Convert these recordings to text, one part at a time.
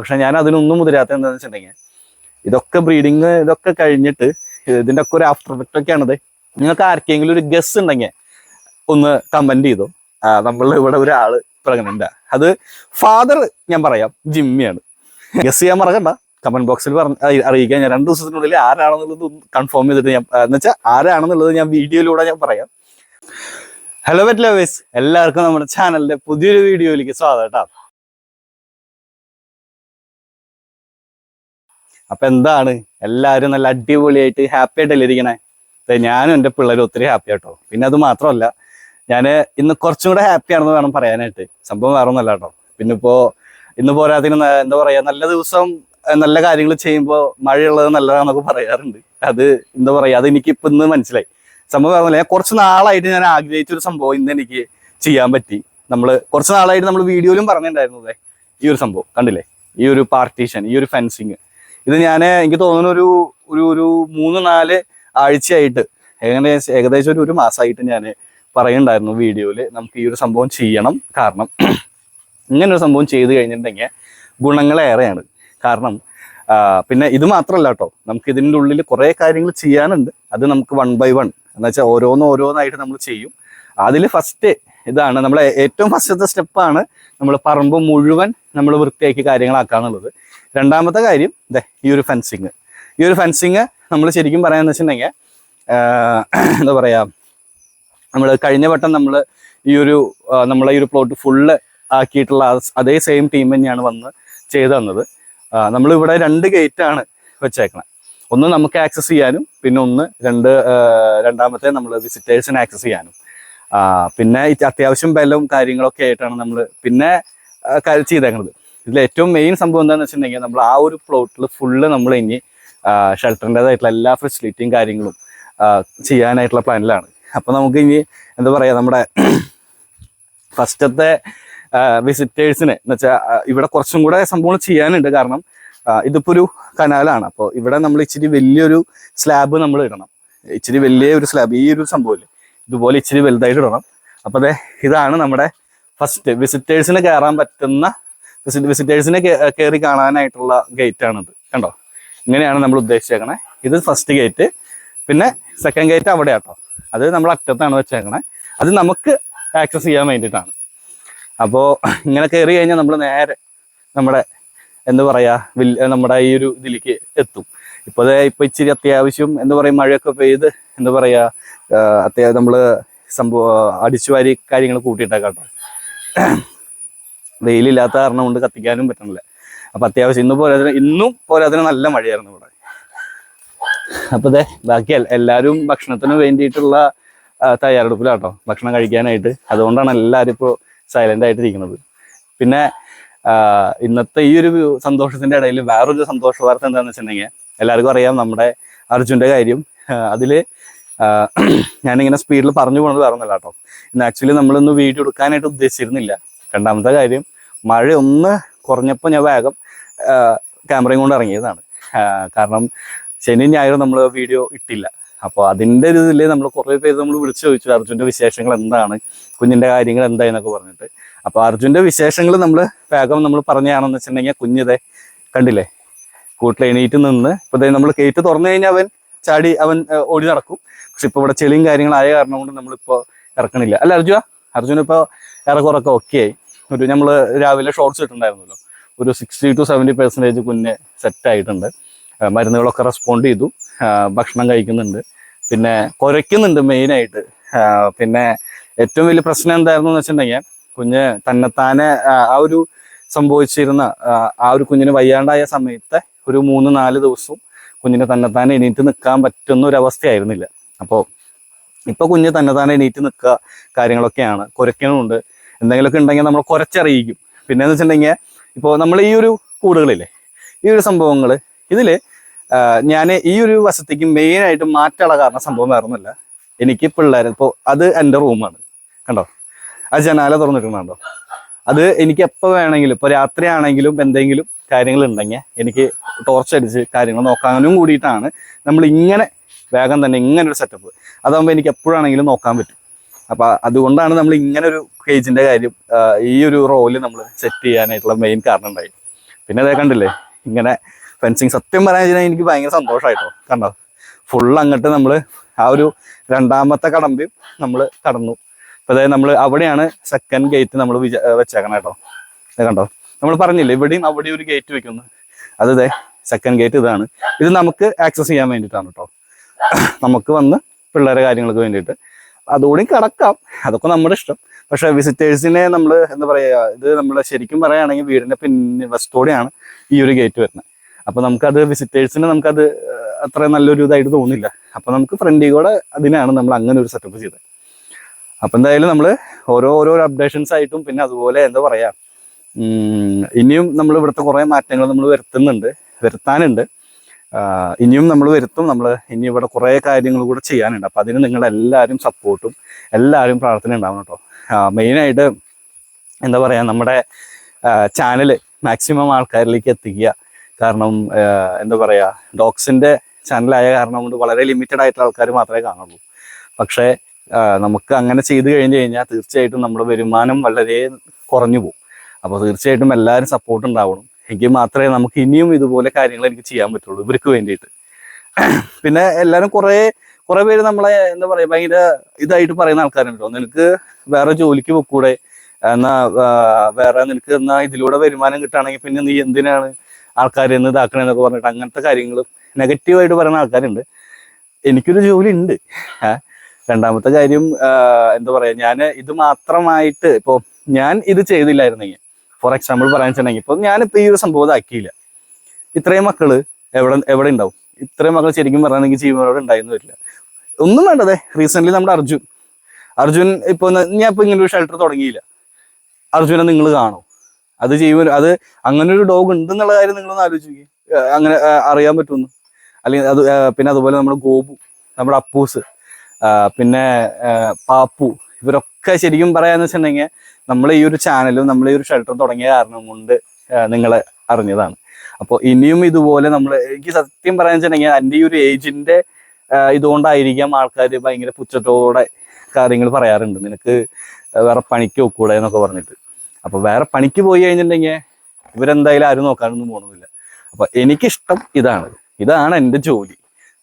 പക്ഷെ ഞാൻ അതിനൊന്നും മുതിരാത്ത എന്താണെന്ന് വെച്ചിട്ടുണ്ടെങ്കിൽ ഇതൊക്കെ ബ്രീഡിങ് ഇതൊക്കെ കഴിഞ്ഞിട്ട് ഇതിന്റെ ഒക്കെ ഒരു ആഫ്റ്റർ എഫക്റ്റ് ആണത് നിങ്ങൾക്ക് ആർക്കെങ്കിലും ഒരു ഗസ് ഉണ്ടെങ്കിൽ ഒന്ന് കമന്റ് ചെയ്തു. നമ്മളുടെ ഇവിടെ ഒരാൾ പ്രഗ്നന്റ് അത് ഫാദർ ഞാൻ പറയാം ജിമ്മിയാണ്. ഗസ് ചെയ്യാൻ മറക്കണ്ട. കമന്റ് ബോക്സിൽ പറഞ്ഞ അറി- അറിയിക്കാൻ ഞാൻ രണ്ട് ദിവസത്തിനുള്ളിൽ ആരാണെന്നുള്ളത് കൺഫേം ചെയ്തിട്ട് ഞാൻ എന്ന് വെച്ചാൽ ആരാണെന്നുള്ളത് ഞാൻ വീഡിയോയിലൂടെ ഞാൻ പറയാം. ഹലോ വെറ്റ് ലവേഴ്സ് എല്ലാവർക്കും നമ്മുടെ ചാനലിന്റെ പുതിയൊരു വീഡിയോയിലേക്ക് സ്വാഗതം കേട്ടോ. അപ്പൊ എന്താണ്? എല്ലാവരും നല്ല അടിപൊളിയായിട്ട് ഹാപ്പി ആയിട്ടല്ലേ ഇരിക്കണേ? ഞാനും എന്റെ പിള്ളേരും ഒത്തിരി ഹാപ്പി ആട്ടോ. പിന്നെ അത് മാത്രമല്ല ഞാൻ ഇന്ന് കുറച്ചും കൂടെ ഹാപ്പി ആണെന്ന് വേണം പറയാനായിട്ട്. സംഭവം വേറെ ഒന്നല്ല കേട്ടോ. പിന്നെ ഇപ്പോ ഇന്ന് പോരാത്തിന് എന്താ പറയാ നല്ല ദിവസം നല്ല കാര്യങ്ങൾ ചെയ്യുമ്പോൾ മഴയുള്ളത് നല്ലതാണെന്നൊക്കെ പറയാറുണ്ട്. അത് എന്താ പറയാ അത് എനിക്ക് ഇപ്പൊ ഇന്ന് മനസ്സിലായി. സംഭവം വേറെ ഞാൻ കുറച്ച് നാളായിട്ട് ഞാൻ ആഗ്രഹിച്ച ഒരു സംഭവം ഇന്ന് എനിക്ക് ചെയ്യാൻ പറ്റി. നമ്മൾ കുറച്ച് നാളായിട്ട് നമ്മൾ വീഡിയോയിലും പറഞ്ഞിട്ടുണ്ടായിരുന്നു ദേ, ഈ ഒരു സംഭവം. കണ്ടില്ലേ? ഈ ഒരു പാർട്ടീഷൻ ഈ ഒരു ഫെൻസിങ് ഇത് ഞാൻ എനിക്ക് തോന്നുന്നു ഒരു ഒരു ഒരു മൂന്ന് നാല് ആഴ്ചയായിട്ട് ഏകദേശം ഏകദേശം ഒരു ഒരു മാസമായിട്ട് ഞാൻ പറയുന്നുണ്ടായിരുന്നു വീഡിയോയിൽ നമുക്ക് ഈ ഒരു സംഭവം ചെയ്യണം കാരണം ഇങ്ങനെ ഒരു സംഭവം ചെയ്ത് കഴിഞ്ഞിട്ടുണ്ടെങ്കിൽ ഗുണങ്ങളേറെയാണ് കാരണം പിന്നെ ഇത് മാത്രമല്ല കേട്ടോ നമുക്ക് ഇതിന്റെ ഉള്ളിൽ കുറേ കാര്യങ്ങൾ ചെയ്യാനുണ്ട്. അത് നമുക്ക് വൺ ബൈ വൺ എന്ന് വെച്ചാൽ ഓരോന്ന് ഓരോന്നായിട്ട് നമ്മൾ ചെയ്യും. അതിൽ ഫസ്റ്റ് ഇതാണ് നമ്മളെ ഏറ്റവും ഫസ്റ്റത്തെ സ്റ്റെപ്പാണ് നമ്മൾ പറമ്പ് മുഴുവൻ നമ്മൾ വൃത്തിയാക്കി കാര്യങ്ങളാക്കാന്നുള്ളത്. രണ്ടാമത്തെ കാര്യം ദേ ഈ ഒരു ഫെൻസിങ് ഈ ഒരു ഫെൻസിങ് നമ്മൾ ശരിക്കും പറയാന്ന് വെച്ചിട്ടുണ്ടെങ്കിൽ എന്താ പറയാ നമ്മൾ കഴിഞ്ഞ വട്ടം നമ്മൾ ഈ ഒരു നമ്മളെ ഈ ഒരു പ്ലോട്ട് ഫുള്ള് ആക്കിയിട്ടുള്ള അതേ സെയിം ടീം തന്നെയാണ് വന്ന് ചെയ്തു തന്നത്. നമ്മളിവിടെ രണ്ട് ഗേറ്റ് ആണ് വെച്ചേക്കണത് ഒന്ന് നമുക്ക് ആക്സസ് ചെയ്യാനും പിന്നെ ഒന്ന് രണ്ട് രണ്ടാമത്തെ നമ്മൾ വിസിറ്റേഴ്സിന് ആക്സസ് ചെയ്യാനും. പിന്നെ ഇത് അത്യാവശ്യം ബലവും കാര്യങ്ങളൊക്കെ ആയിട്ടാണ് നമ്മൾ പിന്നെ ചെയ്തേക്കുന്നത് ഇതിൽ ഏറ്റവും മെയിൻ സംഭവം എന്താണെന്ന് വെച്ചിട്ടുണ്ടെങ്കിൽ നമ്മൾ ആ ഒരു പ്ലോട്ടിൽ ഫുള്ള് നമ്മൾ ഇനി ഷെൽട്ടറിന്റെതായിട്ടുള്ള എല്ലാ ഫെസിലിറ്റിയും കാര്യങ്ങളും ചെയ്യാനായിട്ടുള്ള പ്ലാനിലാണ് അപ്പോൾ നമുക്ക് ഇനി എന്താ പറയുക നമ്മുടെ ഫസ്റ്റത്തെ വിസിറ്റേഴ്സിന് എന്ന് വെച്ചാൽ ഇവിടെ കുറച്ചും കൂടെ സംഭവങ്ങൾ ചെയ്യാനുണ്ട്. കാരണം ഇതിപ്പോൾ ഒരു കനാലാണ്. അപ്പോൾ ഇവിടെ നമ്മൾ ഇച്ചിരി വലിയൊരു സ്ലാബ് നമ്മൾ ഇടണം. ഇച്ചിരി വലിയ ഒരു സ്ലാബ് ഈ ഒരു സംഭവമില്ല ഇതുപോലെ ഇച്ചിരി വലുതായിട്ട് ഇടണം. അപ്പോൾ അതെ ഇതാണ് നമ്മുടെ ഫസ്റ്റ് വിസിറ്റേഴ്സിന് കയറാൻ പറ്റുന്ന വിസിറ്റേഴ്സിനെ കയറി കാണാനായിട്ടുള്ള ഗേറ്റ് ആണിത് കണ്ടോ? ഇങ്ങനെയാണ് നമ്മൾ ഉദ്ദേശിച്ചേക്കണേ. ഇത് ഫസ്റ്റ് ഗേറ്റ് പിന്നെ സെക്കൻഡ് ഗേറ്റ് അവിടെ ആട്ടോ അത് നമ്മൾ അറ്റത്താണ് വെച്ചേക്കണേ. അത് നമുക്ക് ആക്സസ് ചെയ്യാൻ വേണ്ടിയിട്ടാണ്. അപ്പോൾ ഇങ്ങനെ കയറി കഴിഞ്ഞാൽ നമ്മൾ നേരെ നമ്മുടെ എന്താ പറയുക നമ്മുടെ ഈ ഒരു ഇതിലേക്ക് എത്തും. ഇപ്പോൾ ദേ ഇപ്പൊ ഇച്ചിരി അത്യാവശ്യം എന്താ പറയുക മഴയൊക്കെ പെയ്ത് എന്താ പറയുക അത്യാവശ്യം നമ്മൾ സംഭവം അടിച്ചുവാരി കാര്യങ്ങൾ കൂട്ടിയിട്ടേക്കാം കേട്ടോ വെയിലില്ലാത്ത കാരണം കൊണ്ട് കത്തിക്കാനും പറ്റണില്ല. അപ്പൊ അത്യാവശ്യം ഇന്ന് പോരാതിന് ഇന്നും പോരാതിന് നല്ല മഴയായിരുന്നു ഇവിടെ. അപ്പൊ അതെ ബാക്കി എല്ലാവരും ഭക്ഷണത്തിന് വേണ്ടിയിട്ടുള്ള തയ്യാറെടുപ്പിലാട്ടോ. ഭക്ഷണം കഴിക്കാനായിട്ട്. അതുകൊണ്ടാണ് എല്ലാവരും ഇപ്പോൾ സൈലന്റ് ആയിട്ടിരിക്കുന്നത്. പിന്നെ ഇന്നത്തെ ഈ ഒരു സന്തോഷത്തിന്റെ ഇടയിൽ വേറൊരു സന്തോഷ വാർത്ത എന്താണെന്ന് വെച്ചിട്ടുണ്ടെങ്കിൽ എല്ലാവർക്കും അറിയാം നമ്മുടെ അർജുന്റെ കാര്യം. അതിൽ ഞാനിങ്ങനെ സ്പീഡിൽ പറഞ്ഞു പോകുന്നത് ഒന്നല്ല കേട്ടോ. ഇന്ന് ആക്ച്വലി നമ്മളിന്ന് വീഡിയോ എടുക്കാനായിട്ട് ഉദ്ദേശിച്ചിരുന്നില്ല. രണ്ടാമത്തെ കാര്യം മഴ ഒന്ന് കുറഞ്ഞപ്പോൾ ഞാൻ വേഗം ക്യാമറയും കൊണ്ട് ഇറങ്ങിയതാണ്. കാരണം ശനി ഞായറും നമ്മൾ വീഡിയോ ഇട്ടില്ല. അപ്പോൾ അതിന്റെ ഒരു ഇതിൽ നമ്മൾ കുറേ പേര് നമ്മൾ വിളിച്ചു ചോദിച്ചു അർജുന്റെ വിശേഷങ്ങൾ എന്താണ്? കുഞ്ഞിന്റെ കാര്യങ്ങൾ എന്തായെന്നൊക്കെ പറഞ്ഞിട്ട്. അപ്പോൾ അർജുന്റെ വിശേഷങ്ങൾ നമ്മൾ വേഗം നമ്മൾ പറഞ്ഞതാണെന്ന് വെച്ചിട്ടുണ്ടെങ്കിൽ കുഞ്ഞിതെ കണ്ടില്ലേ? കൂട്ടിൽ എണീറ്റ് നിന്ന് ഇപ്പോൾ നമ്മൾ ഗേറ്റ് തുറന്നു കഴിഞ്ഞാൽ അവൻ ചാടി അവൻ ഓടി നടക്കും. പക്ഷെ ഇപ്പോൾ ഇവിടെ ചെളിയും കാര്യങ്ങളായ കാരണം കൊണ്ട് നമ്മളിപ്പോൾ ഇറക്കണില്ല. അല്ല അർജുന? അർജുന ഇപ്പോൾ ഓക്കെ ആയി. ഒരു നമ്മൾ രാവിലെ ഷോർട്സ് ഇട്ടുണ്ടായിരുന്നല്ലോ ഒരു സിക്സ്റ്റി ടു സെവന്റി പെർസെന്റേജ് കുഞ്ഞ് സെറ്റ് ആയിട്ടുണ്ട്. മരുന്നുകളൊക്കെ റെസ്പോണ്ട് ചെയ്തു. ഭക്ഷണം കഴിക്കുന്നുണ്ട്. പിന്നെ കുരയ്ക്കുന്നുണ്ട് മെയിനായിട്ട് പിന്നെ ഏറ്റവും വലിയ പ്രശ്നം എന്തായിരുന്നു എന്ന് വെച്ചിട്ടുണ്ടെങ്കിൽ കുഞ്ഞ് തന്നെത്താനെ ആ, ഒരു സംഭവിച്ചിരുന്ന ആ, ഒരു കുഞ്ഞിന് വയ്യാണ്ടായ സമയത്തെ ഒരു മൂന്ന് നാല് ദിവസവും കുഞ്ഞിന് തന്നെത്താനെ എണീറ്റ് നിൽക്കാൻ പറ്റുന്ന ഒരു അവസ്ഥയായിരുന്നില്ല. അപ്പോൾ ഇപ്പൊ കുഞ്ഞ് തന്നെത്താനെ എണീറ്റ് നിൽക്കുക കാര്യങ്ങളൊക്കെയാണ്. കുരയ്ക്കണമുണ്ട്. എന്തെങ്കിലുമൊക്കെ ഉണ്ടെങ്കിൽ നമ്മൾ കുറച്ചറിയിക്കും. പിന്നെ എന്ന് വെച്ചിട്ടുണ്ടെങ്കിൽ ഇപ്പോൾ നമ്മൾ ഈ ഒരു കൂടുകളില്ലേ ഈ ഒരു സംഭവങ്ങൾ ഇതിൽ ഞാൻ ഈ ഒരു വശത്തേക്ക് മെയിനായിട്ട് മാറ്റാനുള്ള കാരണം സംഭവം വേറൊന്നുമില്ല എനിക്ക് പിള്ളേർ ഇപ്പോൾ അത് എന്റെ റൂമാണ് കണ്ടോ? ആ ജനാല തുറന്നിട്ടുണ്ടോ അത് എനിക്ക് എപ്പോൾ വേണമെങ്കിലും ഇപ്പോൾ രാത്രിയാണെങ്കിലും എന്തെങ്കിലും കാര്യങ്ങൾ ഉണ്ടെങ്കിൽ എനിക്ക് ടോർച്ച് അടിച്ച് കാര്യങ്ങൾ നോക്കാനും കൂടിയിട്ടാണ് നമ്മൾ ഇങ്ങനെ വേഗം തന്നെ ഇങ്ങനെ ഒരു സെറ്റപ്പ് അതാകുമ്പോൾ എനിക്ക് എപ്പോഴാണെങ്കിലും നോക്കാൻ പറ്റും. അപ്പൊ അതുകൊണ്ടാണ് നമ്മൾ ഇങ്ങനെ ഒരു കേജിന്റെ കാര്യം ഈ ഒരു റോൽ നമ്മൾ സെറ്റ് ചെയ്യാനായിട്ടുള്ള മെയിൻ കാരണം ഉണ്ടായി പിന്നെ അതേ കണ്ടില്ലേ ഇങ്ങനെ ഫെൻസിങ് സത്യം പറയാൻ എനിക്ക് ഭയങ്കര സന്തോഷമായിട്ടോ കണ്ടോ? ഫുൾ അങ്ങോട്ട് നമ്മൾ ആ ഒരു രണ്ടാമത്തെ കടമ്പയും നമ്മൾ കടന്നു. അപ്പൊ അതായത് നമ്മൾ അവിടെയാണ് സെക്കൻഡ് ഗേറ്റ് നമ്മൾ വിചാ വെച്ചേക്കണം കേട്ടോ. ഇത് കണ്ടോ? നമ്മൾ പറഞ്ഞില്ലേ ഇവിടെയും അവിടെയും ഒരു ഗേറ്റ് വെക്കുന്നു. അത് സെക്കൻഡ് ഗേറ്റ് ഇതാണ്. ഇത് നമുക്ക് ആക്സസ് ചെയ്യാൻ വേണ്ടിയിട്ടാണ് കേട്ടോ. നമുക്ക് വന്ന് പിള്ളേരെ കാര്യങ്ങൾക്ക് വേണ്ടിയിട്ട് അതുകൂടി കടക്കാം. അതൊക്കെ നമ്മുടെ ഇഷ്ടം. പക്ഷെ വിസിറ്റേഴ്സിനെ നമ്മൾ എന്താ പറയുക ഇത് നമ്മൾ ശരിക്കും പറയുകയാണെങ്കിൽ വീടിന്റെ പിന്നെ വശത്തോടെയാണ് ഈ ഒരു ഗേറ്റ് വരുന്നത്. അപ്പോൾ നമുക്കത് വിസിറ്റേഴ്സിന് നമുക്കത് അത്ര നല്ലൊരു ഇതായിട്ട് തോന്നില്ല. അപ്പോൾ നമുക്ക് ഫ്രണ്ടിൽ കൂടെ അതിനാണ് നമ്മൾ അങ്ങനെ ഒരു സെറ്റപ്പ് ചെയ്തത്. അപ്പം എന്തായാലും നമ്മൾ ഓരോ ഓരോ അപ്ഡേഷൻസ് ആയിട്ടും പിന്നെ അതുപോലെ എന്താ പറയുക ഇനിയും നമ്മൾ ഇവിടുത്തെ കുറേ മാറ്റങ്ങൾ നമ്മൾ വരുത്തുന്നുണ്ട് വരുത്താനുണ്ട്. ഇനിയും നമ്മൾ വരുത്തും. നമ്മൾ ഇനി ഇവിടെ കുറേ കാര്യങ്ങൾ കൂടെ ചെയ്യാനുണ്ട്. അപ്പം അതിന് നിങ്ങൾ എല്ലാവരും സപ്പോർട്ടും എല്ലാവരും പ്രാർത്ഥന ഉണ്ടാവണം കേട്ടോ. മെയിനായിട്ട് എന്താ പറയുക നമ്മുടെ ചാനൽ മാക്സിമം ആൾക്കാരിലേക്ക് എത്തിക്കുക. കാരണം എന്താ പറയുക ഡോഗ്സിന്റെ ചാനലായ കാരണം കൊണ്ട് വളരെ ലിമിറ്റഡ് ആയിട്ടുള്ള ആൾക്കാർ മാത്രമേ കാണുള്ളൂ. പക്ഷേ നമുക്ക് അങ്ങനെ ചെയ്തു കഴിഞ്ഞ് കഴിഞ്ഞാൽ തീർച്ചയായിട്ടും നമ്മുടെ വരുമാനം വളരെ കുറഞ്ഞു പോകും. അപ്പോൾ തീർച്ചയായിട്ടും എല്ലാവരും സപ്പോർട്ട് ഉണ്ടാവണം. എങ്കിൽ മാത്രമേ നമുക്ക് ഇനിയും ഇതുപോലെ കാര്യങ്ങൾ എനിക്ക് ചെയ്യാൻ പറ്റുള്ളൂ ഇവർക്ക് വേണ്ടിയിട്ട്. പിന്നെ എല്ലാവരും കുറേ കുറേ പേര് നമ്മളെ എന്താ പറയാ ഭയങ്കര ഇതായിട്ട് പറയുന്ന ആൾക്കാരുണ്ടോ നിനക്ക് വേറെ ജോലിക്ക് പൊക്കൂടെ? എന്നാ വേറെ നിനക്ക് എന്നാ ഇതിലൂടെ വരുമാനം കിട്ടുകയാണെങ്കിൽ പിന്നെ നീ എന്തിനാണ് ആൾക്കാരെ എന്ന് ഇതാക്കണെന്നൊക്കെ പറഞ്ഞിട്ട് അങ്ങനത്തെ കാര്യങ്ങളും നെഗറ്റീവായിട്ട് പറയുന്ന ആൾക്കാരുണ്ട്. എനിക്കൊരു ജോലി ഉണ്ട് രണ്ടാമത്തെ കാര്യം എന്താ പറയാ ഞാൻ ഇത് മാത്രമായിട്ട് ഇപ്പൊ ഞാൻ ഇത് ചെയ്തില്ലായിരുന്നെങ്കിൽ ഫോർ എക്സാമ്പിൾ പറയാൻ വെച്ചിട്ടുണ്ടെങ്കിൽ ഇപ്പൊ ഞാനിപ്പോ ഈ ഒരു സംഭവം ഇതാക്കിയില്ല. ഇത്രയും മക്കൾ എവിടെ എവിടെ ഉണ്ടാവും? ഇത്രയും മക്കൾ ശരിക്കും പറയുകയാണെങ്കിൽ ജീവനോട് ഉണ്ടായിരുന്നു വരില്ല. ഒന്നും വേണ്ടതേ. റീസെന്റ് നമ്മുടെ അർജുൻ അർജുൻ ഇപ്പൊ ഞാൻ ഇപ്പൊ ഇങ്ങനെ ഒരു ഷെൽട്ടർ തുടങ്ങിയില്ല. അർജുനെ നിങ്ങൾ കാണും? അത് ജീവൻ അത് അങ്ങനെ ഒരു ഡോഗ് ഉണ്ടെന്നുള്ള കാര്യം നിങ്ങളൊന്ന് ആലോചിക്കുക അങ്ങനെ അറിയാൻ പറ്റുമെന്ന്. അല്ലെങ്കിൽ അത് പിന്നെ അതുപോലെ നമ്മുടെ ഗോപു നമ്മുടെ അപ്പൂസ് പിന്നെ പാപ്പു ഇവരൊക്കെ ശരിക്കും പറയാന്ന് വെച്ചിട്ടുണ്ടെങ്കിൽ നമ്മൾ ഈ ഒരു ചാനലും നമ്മൾ ഈ ഒരു ഷെൽട്ടറും തുടങ്ങിയ കാരണം കൊണ്ട് നിങ്ങളെ അറിഞ്ഞതാണ്. അപ്പോൾ ഇനിയും ഇതുപോലെ നമ്മൾ എനിക്ക് സത്യം പറയാൻ വെച്ചിട്ടുണ്ടെങ്കിൽ എന്റെ ഈ ഒരു ഏജിന്റെ ഇതുകൊണ്ടായിരിക്കാം ആൾക്കാർ ഭയങ്കര പുച്ഛത്തോടെ കാര്യങ്ങൾ പറയാറുണ്ട്. നിനക്ക് വേറെ പണിക്ക് നോക്കൂടെ എന്നൊക്കെ പറഞ്ഞിട്ട്. അപ്പോൾ വേറെ പണിക്ക് പോയി കഴിഞ്ഞിട്ടുണ്ടെങ്കിൽ ഇവരെന്തായാലും ആരും നോക്കാനൊന്നും പോകുന്നില്ല അപ്പൊ എനിക്കിഷ്ടം ഇതാണ്. ഇതാണ് എന്റെ ജോലി.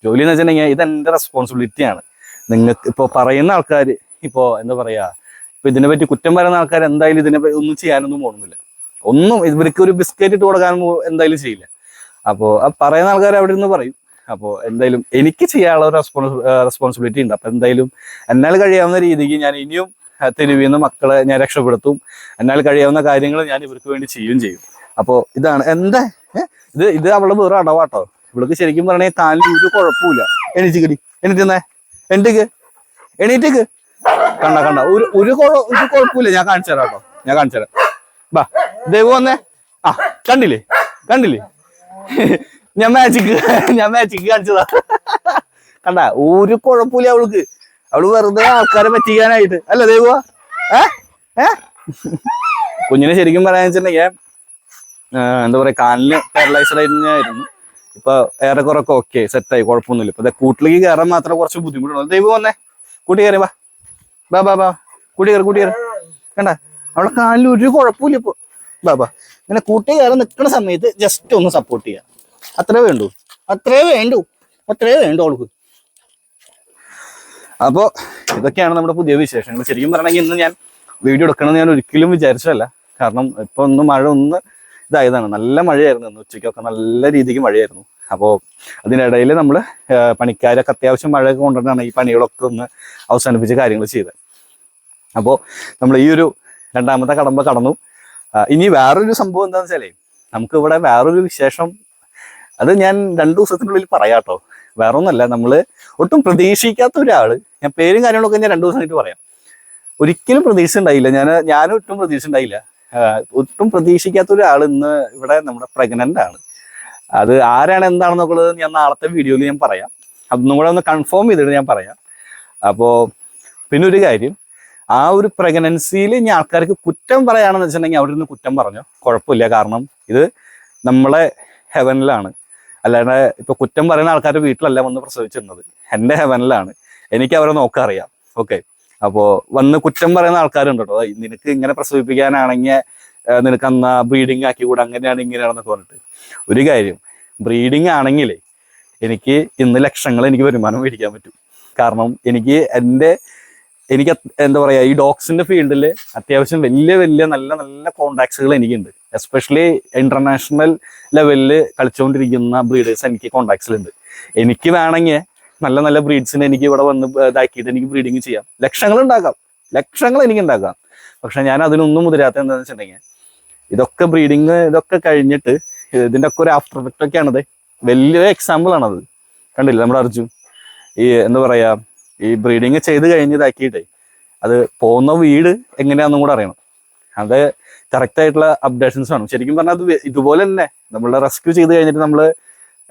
ജോലി എന്ന് വെച്ചിട്ടുണ്ടെങ്കിൽ ഇതെന്റെ റെസ്പോൺസിബിലിറ്റിയാണ് നിങ്ങൾക്ക് ഇപ്പോൾ പറയുന്ന ആൾക്കാർ ഇപ്പോൾ എന്താ പറയാ ഇപ്പൊ ഇതിനെ പറ്റി കുറ്റം പറയുന്ന ആൾക്കാർ എന്തായാലും ഇതിനെ ഒന്നും ചെയ്യാനൊന്നും പോകുന്നില്ല ഒന്നും ഇവർക്ക് ഒരു ബിസ്ക്കറ്റ് ഇട്ട് കൊടുക്കാൻ എന്തായാലും ചെയ്യില്ല. അപ്പോൾ ആ പറയുന്ന ആൾക്കാർ അവിടെ നിന്ന് പറയും. അപ്പോൾ എന്തായാലും എനിക്ക് ചെയ്യാനുള്ള റെസ്പോൺസ് റെസ്പോൺസിബിലിറ്റി ഉണ്ട്. അപ്പൊ എന്തായാലും എന്നാൽ കഴിയാവുന്ന രീതിക്ക് ഞാൻ ഇനിയും തെരുവിന്ന് മക്കളെ ഞാൻ രക്ഷപ്പെടുത്തും. എന്നാൽ കഴിയാവുന്ന കാര്യങ്ങൾ ഞാൻ ഇവർക്ക് വേണ്ടി ചെയ്യുകയും ചെയ്യും. അപ്പോൾ ഇതാണ്. എന്താ? ഇത് ഇത് അവളുടെ വേറെ അടവാട്ടോ ഇവൾക്ക് ശരിക്കും പറഞ്ഞാൽ കാലിൽ ഒരു കുഴപ്പമില്ല എണീറ്റിക്കടി എണീറ്റുന്നേ എണീറ്റിക്ക് എണീറ്റിക്ക് കണ്ട കണ്ട. ഒരു ഒരു ഒരു കുഴപ്പമില്ല. ഞാൻ കാണിച്ചു തരാം കേട്ടോ. ഞാൻ കാണിച്ചു തരാം. ബാ ദൈവം വന്നേ. ആ കണ്ടില്ലേ? കണ്ടില്ലേ? ഞാൻ മാജിക്ക് ഞാൻ മാജിക്ക് കാണിച്ചതാ. കണ്ട? ഒരു കുഴപ്പമില്ല അവൾക്ക്. അവൾ വെറുതെ ആൾക്കാരെ പറ്റിക്കാനായിട്ട്. അല്ല ദൈവ കുഞ്ഞിനെ ശരിക്കും പറയാന്ന് വെച്ചിട്ടുണ്ടെങ്കിൽ എന്താ പറയാ കാലിന് പാരലൈസ്ഡ് ആയിരുന്നു. ഇപ്പൊ ഏറെക്കുറൊക്കെ ഓക്കെ സെറ്റായി കുഴപ്പമൊന്നുമില്ല. ഇപ്പൊ കൂട്ടിലേക്ക് കയറാൻ മാത്രം കുറച്ച് ബുദ്ധിമുട്ടുണ്ട് ദൈവം വന്നേ. കൂട്ടി കയറി വാ. ബാ ബാ ബാ. കൂട്ടി കയറി കൂട്ടി കയറി കണ്ട? അവിടെ കാലിൽ ഒരു കുഴപ്പമില്ല ഇപ്പൊ. ബാ ബാ. ഇങ്ങനെ കൂട്ടി കയറി നിൽക്കുന്ന സമയത്ത് ജസ്റ്റ് ഒന്ന് സപ്പോർട്ട് ചെയ്യാം. അത്രേ വേണ്ടു. അത്രേ വേണ്ടു. അത്രേ വേണ്ടു അവൾക്ക്. അപ്പോ ഇതൊക്കെയാണ് നമ്മുടെ പുതിയ വിശേഷങ്ങൾ. ശരിക്കും പറഞ്ഞെങ്കിൽ ഇന്ന് ഞാൻ വീഡിയോ എടുക്കണമെന്ന് ഞാൻ ഒരിക്കലും വിചാരിച്ചതല്ല കാരണം ഇപ്പൊ ഒന്ന് മഴ ഒന്ന് ഇതായതാണ്. നല്ല മഴയായിരുന്നു ഇന്ന് ഉച്ചയ്ക്കൊക്കെ. നല്ല രീതിക്ക് മഴയായിരുന്നു. അപ്പോൾ അതിനിടയിൽ നമ്മൾ പണിക്കാരൊക്കെ അത്യാവശ്യം മഴയൊക്കെ കൊണ്ടുവന്നാണ് ഈ പണികളൊക്കെ ഒന്ന് അവസാനിപ്പിച്ച് കാര്യങ്ങൾ ചെയ്തത്. അപ്പോൾ നമ്മൾ ഈ ഒരു രണ്ടാമത്തെ കടമ്പ കടന്നു. ഇനി വേറൊരു സംഭവം എന്താണെന്ന് വെച്ചാലേ നമുക്ക് ഇവിടെ വേറൊരു വിശേഷം അത് ഞാൻ രണ്ടു ദിവസത്തിനുള്ളിൽ പറയാട്ടോ. വേറെ ഒന്നല്ല നമ്മൾ ഒട്ടും പ്രതീക്ഷിക്കാത്ത ഒരാൾ ഞാൻ പേരും കാര്യങ്ങളൊക്കെ ഞാൻ രണ്ടു ദിവസം പറയാം. ഒരിക്കലും പ്രതീക്ഷ ഉണ്ടായില്ല ഞാൻ ഞാനും ഒട്ടും പ്രതീക്ഷ ഉണ്ടായില്ല ഒട്ടും പ്രതീക്ഷിക്കാത്ത ഒരാൾ ഇന്ന് ഇവിടെ നമ്മുടെ പ്രഗ്നന്റ് ആണ്. അത് ആരാണ് എന്താണെന്നുള്ളത് ഞാൻ നാളത്തെ വീഡിയോയിൽ ഞാൻ പറയാം. അതൊന്നും കൂടെ ഒന്ന് കൺഫേം ചെയ്തിട്ട് ഞാൻ പറയാം. അപ്പോൾ പിന്നെ ഒരു കാര്യം ആ ഒരു പ്രഗ്നൻസിയിൽ ഇനി ആൾക്കാർക്ക് കുറ്റം പറയുകയാണെന്ന് വെച്ചിട്ടുണ്ടെങ്കിൽ അവിടെ കുറ്റം പറഞ്ഞു? കുഴപ്പമില്ല. കാരണം ഇത് നമ്മളെ ഹെവനിലാണ് അല്ലാണ്ട് ഇപ്പൊ കുറ്റം പറയുന്ന ആൾക്കാരുടെ വീട്ടിലല്ല വന്ന് പ്രസവിച്ചിരുന്നത്. എന്റെ ഹെവനിലാണ് എനിക്ക് അവരെ നോക്കാൻ അറിയാം. ഓക്കെ അപ്പോ വന്ന് കുറ്റം പറയുന്ന ആൾക്കാരുണ്ടോ നിനക്ക് ഇങ്ങനെ പ്രസവിപ്പിക്കാനാണെങ്കിൽ നിനക്ക് അന്ന് ബ്രീഡിങ് ആക്കി കൂടെ അങ്ങനെയാണ് ഇങ്ങനെയാണെന്നൊക്കെ പറഞ്ഞിട്ട്. ഒരു കാര്യം ബ്രീഡിങ് ആണെങ്കിൽ എനിക്ക് ഇന്ന് ലക്ഷങ്ങൾ എനിക്ക് വരുമാനം മേടിക്കാൻ പറ്റും. കാരണം എനിക്ക് എന്റെ എനിക്ക് എന്താ പറയാ ഈ ഡോഗ്സിന്റെ ഫീൽഡിൽ അത്യാവശ്യം വലിയ വലിയ നല്ല നല്ല കോണ്ടാക്ട്സുകൾ എനിക്കുണ്ട്. എസ്പെഷ്യലി ഇന്റർനാഷണൽ ലെവലിൽ കളിച്ചുകൊണ്ടിരിക്കുന്ന ബ്രീഡേഴ്സ് എനിക്ക് കോണ്ടാക്ട്സിലുണ്ട് എനിക്ക് വേണമെങ്കിൽ നല്ല നല്ല ബ്രീഡ്സിനെ എനിക്ക് ഇവിടെ വന്ന് ഇതാക്കിയിട്ട് എനിക്ക് ബ്രീഡിങ് ചെയ്യാം. ലക്ഷങ്ങൾ ഉണ്ടാക്കാം ലക്ഷങ്ങൾ എനിക്ക് ഉണ്ടാക്കാം പക്ഷെ ഞാൻ അതിനൊന്നും മുതിരാത്ത എന്താണെന്ന് വെച്ചിട്ടുണ്ടെങ്കിൽ ഇതൊക്കെ ബ്രീഡിങ് ഇതൊക്കെ കഴിഞ്ഞിട്ട് ഇതിന്റെ ഒക്കെ ഒരു ആഫ്റ്റർ എഫക്റ്റ് ഒക്കെയാണത്. വലിയ എക്സാമ്പിൾ ആണത്. കണ്ടില്ല നമ്മുടെ അർജുൻ? ഈ എന്താ പറയാ ഈ ബ്രീഡിങ് ചെയ്ത് കഴിഞ്ഞ് ഇതാക്കിയിട്ടേ അത് പോകുന്ന വീട് എങ്ങനെയാണെന്നും കൂടെ അറിയണം. അത് കറക്റ്റ് ആയിട്ടുള്ള അപ്ഡേഷൻസ് വേണം. ശരിക്കും പറഞ്ഞാൽ അത് ഇതുപോലെ തന്നെ. നമ്മൾ റെസ്ക്യൂ ചെയ്ത് കഴിഞ്ഞിട്ട് നമ്മൾ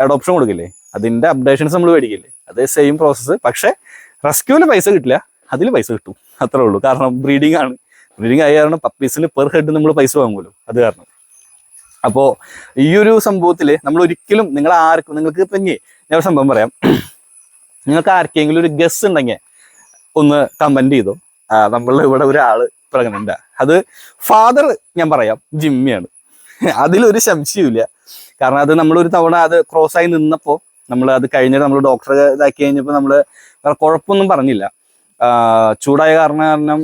അഡോപ്ഷൻ കൊടുക്കില്ലേ? അതിന്റെ അപ്ഡേഷൻസ് നമ്മൾ മേടിക്കില്ലേ? അത് സെയിം പ്രോസസ്സ് പക്ഷെ റെസ്ക്യൂവിൽ പൈസ കിട്ടില്ല. അതിൽ പൈസ കിട്ടും. അത്രേ ഉള്ളൂ. കാരണം ബ്രീഡിംഗ് ആണ്. ബ്രീഡിംഗ് ആയ കാരണം പപ്പീസിന് പെർ ഹെഡ് നമ്മൾ പൈസ വാങ്ങുമല്ലോ. അത് കാരണം. അപ്പോ ഈ ഒരു സംഭവത്തിൽ നമ്മൾ ഒരിക്കലും നിങ്ങൾ ആർക്കും നിങ്ങൾക്ക് ഇപ്പൊ ഞാൻ സംഭവം പറയാം. നിങ്ങൾക്ക് ആർക്കെങ്കിലും ഒരു ഗസ് ഉണ്ടെങ്കിൽ ഒന്ന് കമന്റ് ചെയ്തോ. നമ്മൾ ഇവിടെ ഒരാൾ പ്രഗ്നന്റ് അത് ഫാദർ ഞാൻ പറയാം ജിമ്മിയാണ് അതിലൊരു സംശയമില്ല കാരണം അത് നമ്മൾ ഒരു തവണ അത് ക്രോസ് ആയി നിന്നപ്പോ നമ്മൾ അത് കഴിഞ്ഞിട്ട് നമ്മൾ ഡോക്ടറെ ഇതാക്കി കഴിഞ്ഞപ്പോൾ നമ്മൾ വേറെ കുഴപ്പമൊന്നും പറഞ്ഞില്ല. ചൂടായ കാരണം കാരണം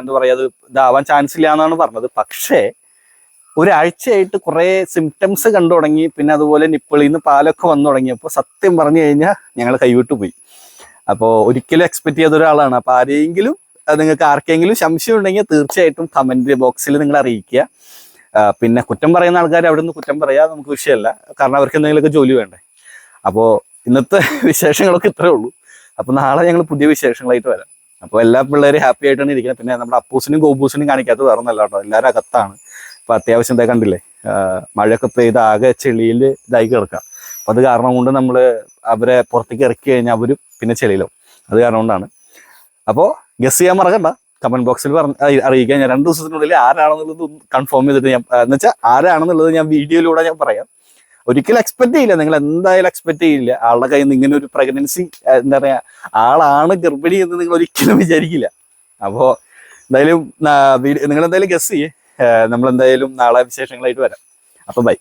എന്താ പറയാ അത് ഇതാവാൻ ചാൻസ് ഇല്ല എന്നാണ് പറഞ്ഞത്. പക്ഷേ ഒരാഴ്ചയായിട്ട് കുറെ സിംറ്റംസ് കണ്ടു തുടങ്ങി പിന്നെ അതുപോലെ നിപ്പിളിൽ നിന്ന് പാലൊക്കെ വന്നു തുടങ്ങിയപ്പോൾ സത്യം പറഞ്ഞു കഴിഞ്ഞാൽ ഞങ്ങൾ കൈവിട്ടു പോയി. അപ്പോൾ ഒരിക്കലും എക്സ്പെക്ട് ചെയ്ത ഒരാളാണ്. അപ്പോൾ ആരെങ്കിലും നിങ്ങൾക്ക് ആർക്കെങ്കിലും സംശയം ഉണ്ടെങ്കിൽ തീർച്ചയായിട്ടും കമന്റ് ബോക്സിൽ നിങ്ങൾ അറിയിക്കുക. പിന്നെ കുറ്റം പറയുന്ന ആൾക്കാർ അവിടെ നിന്ന് കുറ്റം പറയാ നമുക്ക് വിഷയമല്ല. കാരണം അവർക്ക് എന്തെങ്കിലുമൊക്കെ ജോലി വേണ്ടേ. അപ്പോൾ ഇന്നത്തെ വിശേഷങ്ങളൊക്കെ ഇത്രേ ഉള്ളൂ. അപ്പോൾ നാളെ ഞങ്ങൾ പുതിയ വിശേഷങ്ങളായിട്ട് വരാം. അപ്പോൾ എല്ലാ പിള്ളേരും ഹാപ്പി ആയിട്ടാണ് ഇരിക്കുന്നത് പിന്നെ നമ്മുടെ അപ്പൂസിനും ഗോപൂസിനും കാണിക്കാത്ത വേറെ ഒന്നല്ല കേട്ടോ. എല്ലാവരും അകത്താണ്. അപ്പൊ അത്യാവശ്യം എന്താ കണ്ടില്ലേ? മഴയൊക്കെ പെയ്ത് ആകെ ചെളിയിൽ ഇതായി കിടക്കാം. അപ്പൊ അത് കാരണം കൊണ്ട് നമ്മൾ അവരെ പുറത്തേക്ക് ഇറക്കി കഴിഞ്ഞാൽ അവരും പിന്നെ ചെളിയിലും അത് കാരണം കൊണ്ടാണ്. അപ്പോൾ ഗസ് ചെയ്യാൻ മറക്കണ്ട. കമന്റ് ബോക്സിൽ പറഞ്ഞ അറിയിക്കാം. ഞാൻ രണ്ട് ദിവസത്തിനുള്ളിൽ ആരാണെന്നുള്ളത് കൺഫേം ചെയ്തിട്ട് ഞാൻ എന്നുവെച്ചാൽ ആരാണെന്നുള്ളത് ഞാൻ വീഡിയോയിലൂടെ ഞാൻ പറയാം. ഒരിക്കലും എക്സ്പെക്ട് ചെയ്യില്ല. നിങ്ങൾ എന്തായാലും എക്സ്പെക്ട് ചെയ്യില്ല. ആളുടെ കയ്യിൽ നിന്ന് ഇങ്ങനെ ഒരു പ്രഗ്നൻസി എന്താ പറയാ ആളാണ് ഗർഭിണി എന്ന് നിങ്ങൾ ഒരിക്കലും വിചാരിക്കില്ല. അപ്പോ എന്തായാലും നിങ്ങൾ എന്തായാലും ഗസ് ചെയ്യേ. നമ്മൾ എന്തായാലും നാളെ വിശേഷങ്ങളായിട്ട് വരാം. അപ്പൊ ബൈ